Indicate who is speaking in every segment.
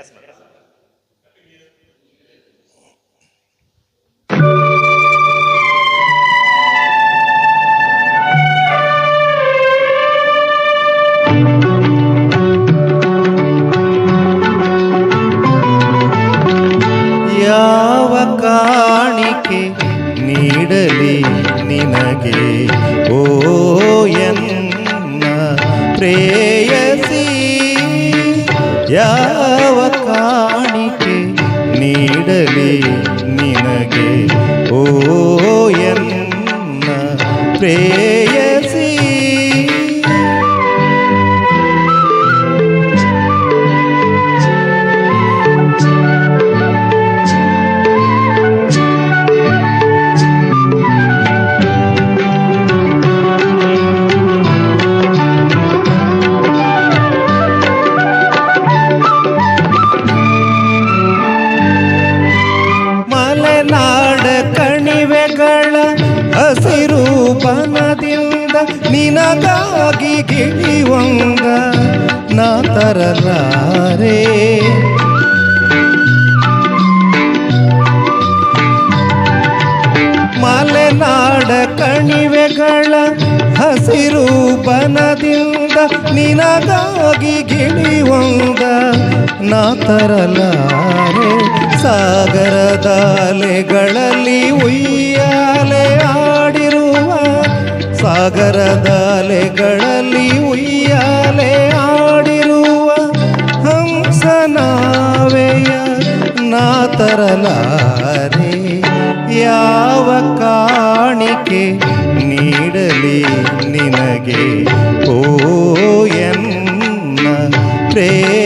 Speaker 1: Yes madam
Speaker 2: ಯಾವ ಕಾಣಿಕೆ ನೀಡಲಿ ನಿನಗೆ? ಓ ಎನ್ನ ಪ್ರೇಯಸಿ. ಯಾವ ಕಾಣಿಕೆ ನೀಡಲಿ ನಿನಗೆ ಓ ಎನ್ನ ಪ್ರೇಯಸಿ ನಿನಗಾಗಿ ಗಿಳಿವಂಗ ನಾ ತರಲಾರೆ. ಮಲೆನಾಡ ಕಣಿವೆಗಳ ಹಸಿರು ಬನದಿಂದ ನಿನಗಾಗಿ ಗಿಳಿವಂಗ ನಾ ತರಲಾರೆ. ಸಾಗರದ ಅಲೆಗಳಲ್ಲಿ ಉಯ್ಯಾಲೆ ಸಾಗರದ ಅಲೆಗಳಲ್ಲಿ ಉಯ್ಯಾಲೆ ಆಡಿರುವ ಹಂಸನಾವೆಯ ನಾ ತರಲಾರೆ ಯಾವ ಕಾಣಿಕೆ ನೀಡಲಿ ನಿನಗೆ? ಓ ಎನ್ನ ಪ್ರೇಯಸಿ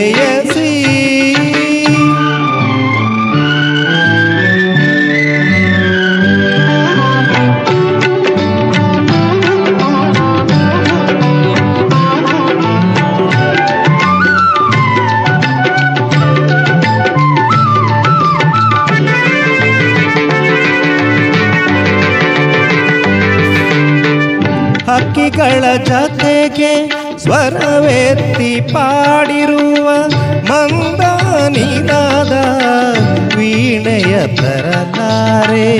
Speaker 2: ಹಕ್ಕಿಗಳ ಜತೆಗೆ ಸ್ವರವೆತ್ತಿ ಪಾಡಿರುವ ಮಂದ ನಿನಾದ ವೀಣೆಯ ತರತಾರೆ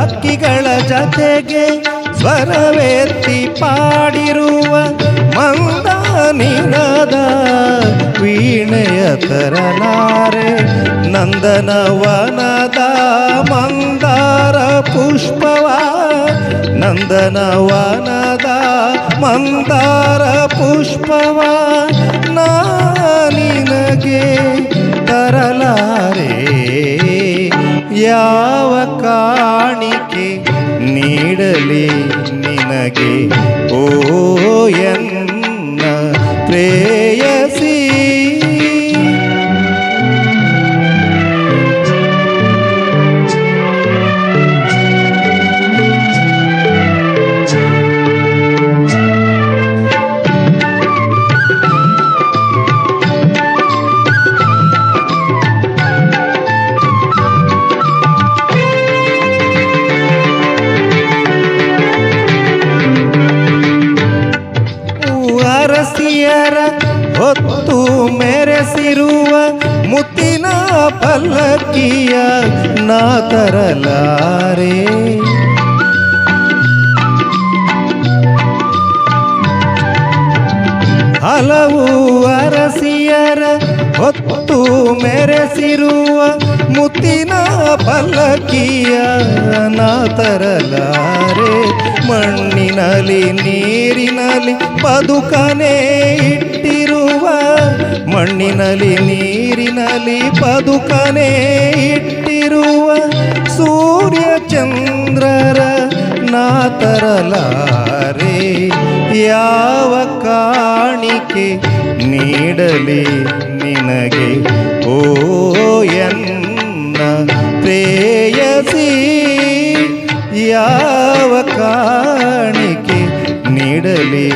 Speaker 2: ಹಕ್ಕಿಗಳ ಜತೆಗೆ ಸ್ವರವೆತ್ತಿ ಪಾಡಿರುವ ಮಂದ ನಿನಾದ ವೀಣೆಯ ತರಲಾರೆ. ನಂದನವನದ ಮಂದಾರ ಪುಷ್ಪವ ನಂದನವನದ ಮಂದಾರ ಪುಷ್ಪವ ನಾನಿನಗೆ ತರಲಾರೆ. ಯಾವ ಕಾಣಿಕೆ ನೀಡಲಿ ನಿನಗೆ? ಓ ಎನ್ನ ಪ್ರೇಯಸಿ ಹೊತ್ತು ಮೆರೆಸಿರುವ ಮುತ್ತಿನ ಪಲ್ಲಕ್ಕಿಯ ನಾ ತರಲಾರೆ ಹಲವು ಅರಸಿಯರ ಹೊತ್ತು ಮೆರೆಸಿರುವ ಮುತ್ತಿನ ಪಲ್ಲಕ್ಕಿಯ ನಾ ತರಲಾರೆ ಮಣ್ಣಿನಲ್ಲಿ ನೀರಿನಲ್ಲಿ ಬದುಕನೇ ಮಣ್ಣಿನಲ್ಲಿ, ನೀರಿನಲ್ಲಿ ಬದುಕನೆ ಇಟ್ಟಿರುವ ಸೂರ್ಯ ಚಂದ್ರರ ನಾತರಲಾರೆ, ಯಾವ ಕಾಣಿಕೆ ನೀಡಲಿ ನಿನಗೆ? ಓ, ಎನ್ನ ಪ್ರೇಯಸಿ, ಯಾವ ಕಾಣಿಕೆ ನೀಡಲಿ